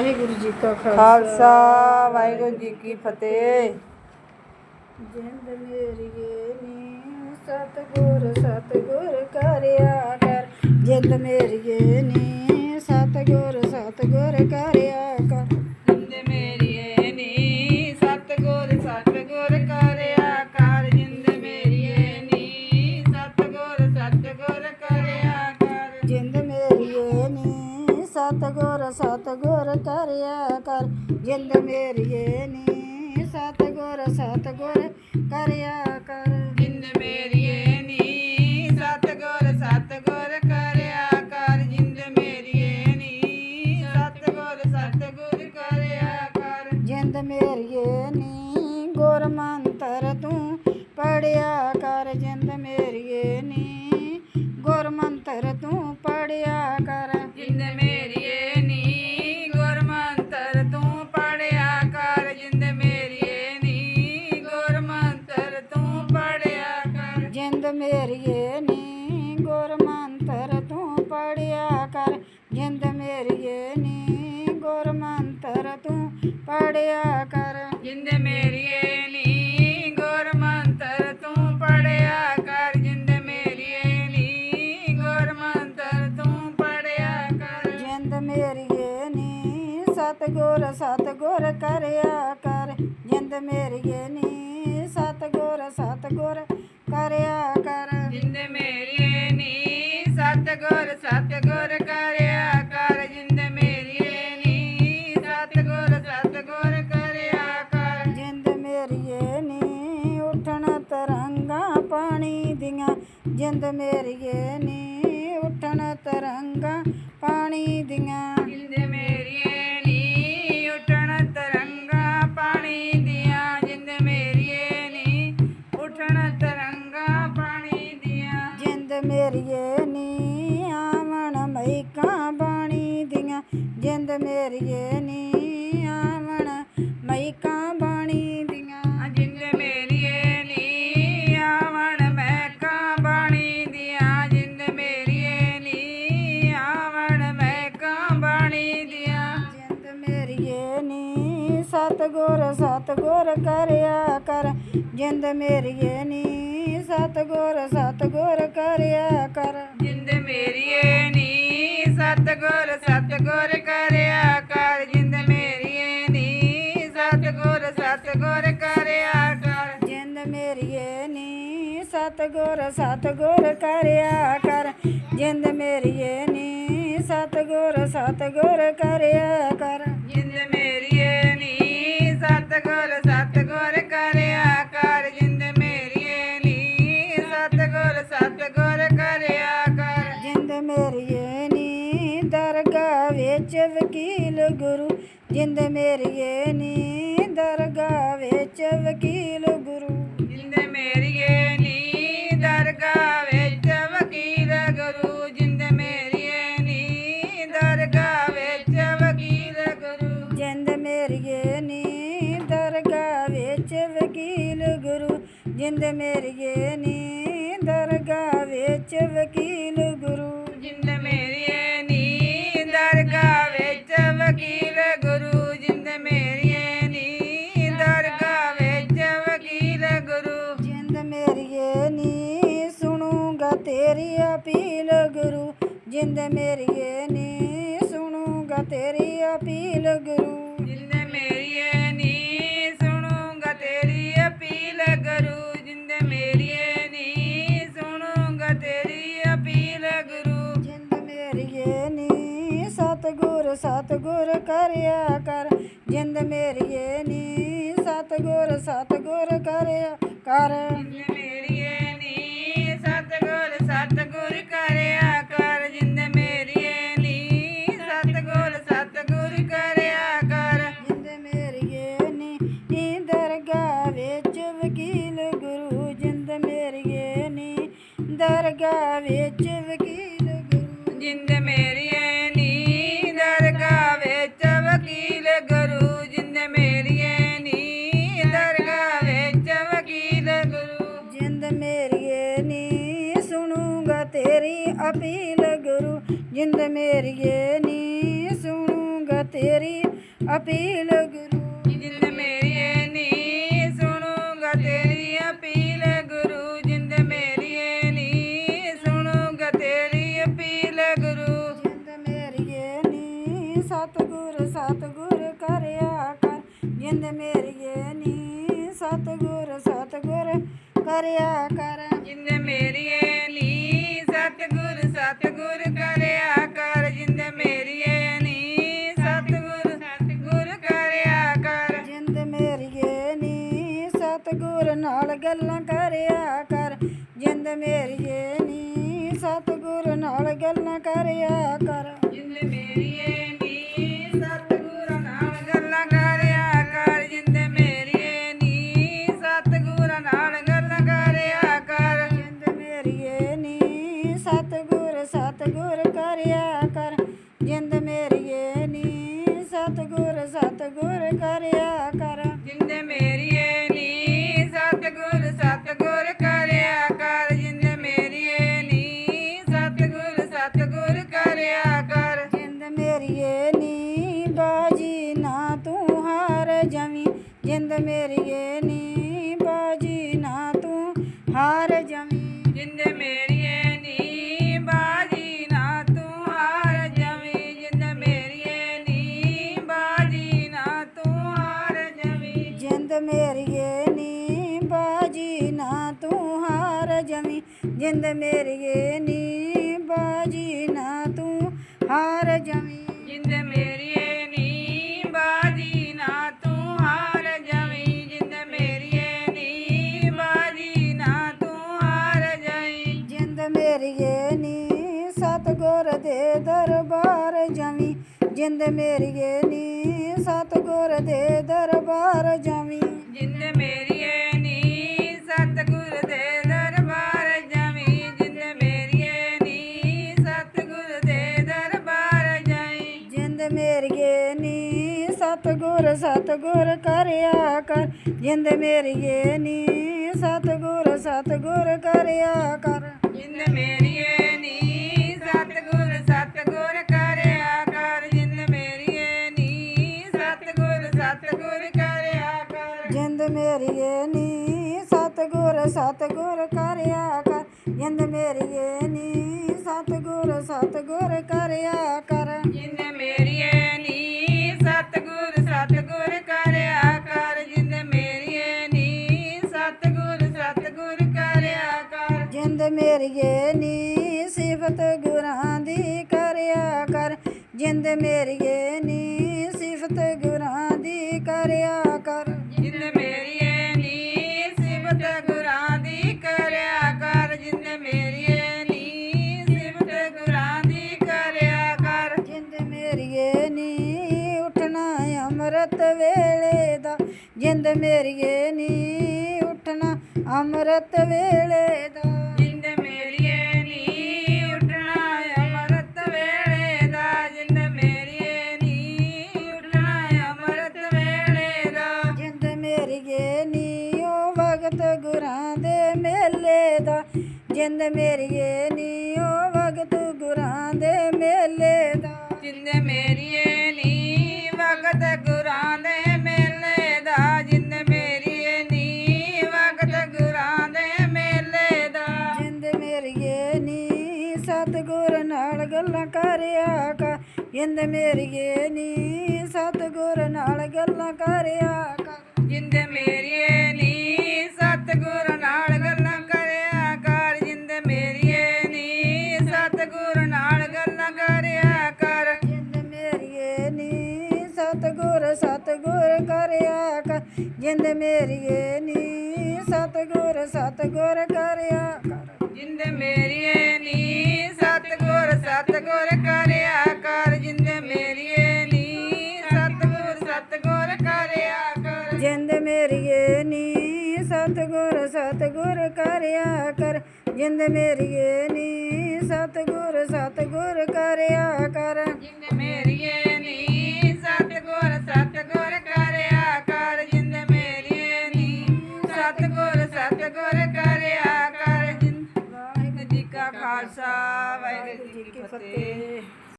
ਵਾਹਿਗੁਰੂ ਜੀ ਕਾ ਖਾਲਸਾ। ਵਾਹਿਗੁਰੂ ਜੀ ਕੀ ਫਤਿਹ। ਜਿੰਦ ਮੇਰੀਏ ਨੀ ਸਤਗੁਰ ਸਤਗੁਰ ਕਰਿਆ ਕਰ। ਜਿੰਦ ਮੇਰੀਏ ਨੀ ਸਤਗੁਰ ਸਤਗੁਰ ਕਰਿਆ ਜਿੰਦ ਮੇਰੀਏ ਨੀ ਸਤਗੁਰ ਸਤਗੁਰ ਕਰਿਆ ਪੜਿਆ ਕਰ। ਜਿੰਦ ਮੇਰੀਏ ਨੀ ਗੁਰਮੰਤਰ ਤੂੰ ਪੜਿਆ ਕਰ। ਜਿੰਦ ਮੇਰੀਏ ਨੀ ਗੁਰਮੰਤਰ ਤੂੰ ਪੜਿਆ ਕਰ। ਜਿੰਦ ਮੇਰੀਏ ਨੀ ਸਤਗੁਰ ਸਤਗੁਰ ਕਰਿਆ ਕਰ। ਜਿੰਦ ਮੇਰੀਏ ਨੀ ਸਤਗੁਰ ਸਤਗੁਰ ਕਰਿਆ ਕਰ। ਜਿੰਦ ਮੇਰੀਏ ਪਾਣੀ ਦੀਆਂ ਜਿੰਦ ਮੇਰੀਏ ਨੀ ਉਠਣ ਤਰੰਗਾ ਪਾਣੀ ਦੀਆਂ। ਜਿੰਦ ਮੇਰੀਏ ਨੀ ਉੱਠਣ ਤਰੰਗਾ ਪਾਣੀ ਦੀਆਂ। ਜਿੰਦ ਮੇਰੀਏ ਨੀ ਉੱਠਣ ਤਰੰਗਾ ਪਾਣੀ ਦੀਆਂ। ਜਿੰਦ ਮੇਰੀਏ ਨੀ ਆਵਣ ਮਈਕਾਂ ਬਾਣੀ ਦੀਆਂ। ਜਿੰਦ ਮੇਰੀਏ ਸਤਗੁਰ ਸਤਗੁਰ ਕਰਿਆ ਕਰ। ਜਿੰਦ ਮੇਰੀਏ ਨੀ ਸਤਗੁਰ ਸਤਗੁਰ ਕਰਿਆ ਕਰ। ਜਿੰਦ ਮੇਰੀਏ ਨੀ ਸਤਗੁਰ ਸਤਗੁਰ ਕਰਿਆ ਕਰ। ਜਿੰਦ ਮੇਰੀਏ ਨੀ ਸਤਗੁਰ ਸਤਗੁਰ ਕਰਿਆ ਕਰ। ਜਿੰਦ ਮੇਰੀਏ ਨੀ ਸਤਗੁਰ ਸਤਗੁਰ ਕਰਿਆ ਕਰ। ਜਿੰਦ ਮੇਰੀਏ ਨੀ ਸਤਗੁਰ ਸਤਗੁਰ ਕਰਿਆ ਕਰ। ਜਿੰਦ ਮੇਰੀਏ ਜਿੰਦ ਮੇਰੀਏ ਨੀ ਦਰਗਾਹ ਵਿੱਚ ਵਕੀਲ ਗੁਰੂ। ਜਿੰਦ ਮੇਰੀਏ ਨੀ ਦਰਗਾਹ ਵਿੱਚ ਵਕੀਲ ਗੁਰੂ। ਜਿੰਦ ਮੇਰੀਏ ਨੀ ਦਰਗਾਹ ਵਿੱਚ ਵਕੀਲ ਗੁਰੂ। ਜਿੰਦ ਮੇਰੀਏ ਨੀ ਦਰਗਾਹ ਵਿੱਚ ਵਕੀਲ ਗੁਰੂ। ਜਿੰਦ ਮੇਰੀਏ ਨੀ ਜਿੰਦ ਮੇਰੀਏ ਨੀ ਸੁਣੂਗਾ ਤੇਰੀ ਅਪੀਲ ਗੁਰੂ। ਜਿੰਦ ਮੇਰੀਏ ਨੀ ਸੁਣੂਗਾ ਤੇਰੀ ਅਪੀਲ ਗੁਰੂ। ਜਿੰਦ ਮੇਰੀਏ ਨੀ ਸੁਣੂਗਾ ਤੇਰੀ ਅਪੀਲ ਗੁਰੂ। ਜਿੰਦ ਮੇਰੀਏ ਨੀ ਸਤਗੁਰ ਸਤਗੁਰ ਕਰਿਆ ਕਰ। ਜਿੰਦ ਮੇਰੀਏ ਨੀ ਸਤਗੁਰ ਸਤਗੁਰ ਕਰਿਆ ਕਰ। ਨੀ ਸੁਣੂਗਾ ਤੇਰੀ ਅਪੀਲ ਗੁਰੂ। ਜਿੰਦ ਮੇਰੀਏ ਨੀ ਸੁਣੂਗਾ ਤੇਰੀ ਅਪੀਲ ਗੁਰੂ। ਜਿੰਦ ਮੇਰੀਏ ਨੀ ਸੁਣੂਗਾ ਤੇਰੀ ਅਪੀਲ ਗੁਰੂ। ਜਿੰਦ ਮੇਰੀਏ ਨੀ ਸਤਗੁਰ ਸਤਗੁਰ ਕਰਿਆ ਕਰ। ਜਿੰਦ ਮੇਰੀਏ ਨੀ ਸਤਗੁਰ ਸਤਗੁਰ ਕਰਿਆ ਕਰ। ਜਿੰਦ ਮੇਰੀਏ ਨੀ ਸਤਗੁਰ ਸਤਗੁਰ ਗੱਲਾਂ ਕਰਿਆ ਕਰ ਜਿੰਦ ਮੇਰੀਏ ਨੀ ਸਤਗੁਰ ਨਾਲ ਗੱਲਾਂ ਕਰਿਆ ਕਰ। ਜਿੰਦ ਮੇਰੀਏ ਨੀ ਸਤਗੁਰ ਨਾਲ ਗੱਲਾਂ ਕਰਿਆ ਕਰ ਜਿੰਦ ਮੇਰੀਏ ਨੀ ਸਤਗੁਰ ਨਾਲ ਗੱਲਾਂ ਕਰਿਆ ਕਰ। ਜਿੰਦ ਮੇਰੀਏ ਨੀ ਸਤਗੁਰ ਸਤਗੁਰ ਕਰਿਆ ਕਰ। ਜਿੰਦ ਮੇਰੀਏ ਨੀ ਸਤਗੁਰ ਸਤਗੁਰ ਕਰਿਆ ਮੇਰੀਏ ਨੀ ਬਾਜੀ ਨਾ ਤੂੰ ਹਾਰ ਜਵੀ। ਜਿੰਦ ਮੇਰੀਏ ਨੀ ਬਾਜੀ ਨਾ ਤੂੰ ਹਾਰ ਜਵੀ। ਜਿੰਦ ਮੇਰੀਏ ਨੀ ਬਾਜੀ ਨਾ ਤੂੰ ਹਾਰ ਜਵੀ। ਜਿੰਦ ਮੇਰੀਏ ਨੀ ਬਾਜੀ ਨਾ ਤੂੰ ਹਾਰ ਜਵੀ। ਜਿੰਦ ਮੇਰੀਏ ਨੀ ਬਾਜੀ ਨਾ ਤੂੰ ਹਾਰ ਜਵੀ। ਜਿੰਦ ਮੇਰੀਏ ਨੀ ਬਾਜੀ ਨਾ ਤੂੰ ਹਾਰ ਜਵੀ। ਸਤਗੁਰ ਦੇ ਦਰਬਾਰ ਜਵੀ ਜਿੰਦ ਮੇਰੀਏ ਨੀ ਸਤਗੁਰ ਦੇ ਦਰਬਾਰ ਜਵੀ। ਜਿੰਦ ਮੇਰੀਏ ਨੀ ਸਤਗੁਰ ਦੇ ਦਰਬਾਰ ਜਵੀ ਜਿੰਦ ਮੇਰੀਏ ਨੀ ਸਤਗੁਰ ਦੇ ਦਰਬਾਰ ਜਵੀ। ਜਿੰਦ ਮੇਰੀਏ ਨੀ ਸਤਗੁਰ ਸਤਗੁਰ ਕਰਿਆ ਕਰ। ਜਿੰਦ ਮੇਰੀਏ ਨੀ ਸਤਗੁਰ ਸਤਗੁਰ ਕਰਿਆ ਕਰ। ਜਿੰਦ ਮੇਰੀਏ ਸਤਗੁਰ ਕਰਿਆ ਕਰ ਜਿੰਦ ਮੇਰੀਏ ਨੀ ਸਤਗੁਰ ਸਤਗੁਰ ਕਰਿਆ ਕਰ। ਜਿੰਦ ਮੇਰੀਏ ਨੀ ਸਤਗੁਰ ਸਤਗੁਰ ਕਰਿਆ ਕਰ ਜਿੰਦ ਮੇਰੀਏ ਨੀ ਸਤਗੁਰ ਸਤਗੁਰ ਕਰਿਆ ਕਰ। ਜਿੰਦ ਮੇਰੀਏ ਨੀ ਸਿਫਤ ਗੁਰਾਂ ਦੀ ਕਰਿਆ ਕਰ ਜਿੰਦ ਮੇਰੀਏ ਨੀ ਜਿੰਦ ਮੇਰੀਏ ਨੀ ਉੱਠਣਾ ਅੰਮ੍ਰਿਤ ਵੇਲੇ ਦਾ। ਜਿੰਦ ਮੇਰੀਏ ਨੀ ਉੱਠਣਾ ਅਮਰਤ ਵੇਲੇ ਦਾ। ਜਿੰਦ ਮੇਰੀਏ ਨੀ ਉੱਠਣਾ ਅਮਰਤ ਵੇਲੇ ਦਾ। ਜਿੰਦ ਮੇਰੀਏ ਨੀ ਉਹ ਵਕਤ ਗੁਰਾਂ ਦੇ ਮੇਲੇ ਦਾ। ਜਿੰਦ ਮੇਰੀਏ ਨੀ ਉਹ ਵਕਤ ਗੁਰਾਂ ਦੇ ਮੇਲੇ ਦਾ। ਜਿੰਦ ਮੇਰੀਏ ਜਿੰਦ ਮੇਰੀਏ ਨੀ ਸਤਗੁਰ ਨਾਲ ਗੱਲਾਂ ਕਰਿਆ ਕਰ। ਜਿੰਦ ਮੇਰੀਏ ਨੀ ਸਤਗੁਰ ਨਾਲ ਗੱਲਾਂ ਕਰਿਆ ਕਰ। ਜਿੰਦ ਮੇਰੀਏ ਨੀ ਸਤਗੁਰ ਨਾਲ ਗੱਲਾਂ ਕਰਿਆ ਕਰ। ਜਿੰਦ ਮੇਰੀਏ ਨੀ ਸਤਗੁਰ ਸਤਗੁਰ ਕਰਿਆ ਕਰ। ਜਿੰਦ ਮੇਰੀਏ ਨੀ ਸਤਗੁਰ ਸਤਗੁਰ ਕਰਿਆ ਕਰ। ਜਿੰਦ ਮੇਰੀਏ ਨੀ ਸਤਗੁਰ ਸਤਗੁਰ ਕਰਿਆ ਕਰ ਮੇਰੀਏ ਨੀ, ਸਤਗੁਰ ਸਤਗੁਰ ਕਰਿਆ ਕਰ। ਜਿੰਦ ਮੇਰੀਏ ਨੀ, ਸਤਗੁਰ ਸਤਗੁਰ ਕਰਿਆ ਕਰ। ਜਿੰਦ ਮੇਰੀਏ ਨੀ, ਸਤਗੁਰ ਸਤਗੁਰ ਕਰਿਆ ਕਰ। ਜਿੰਦ ਮੇਰੀਏ ਨੀ, ਸਤਗੁਰ ਸਤਗੁਰ ਕਰਿਆ ਕਰ। ਵਾਹਿਗੁਰੂ ਜੀ ਕਾ ਖਾਲਸਾ, ਵਾਹਿਗੁਰੂ ਜੀ ਕੀ ਫਤਿਹ।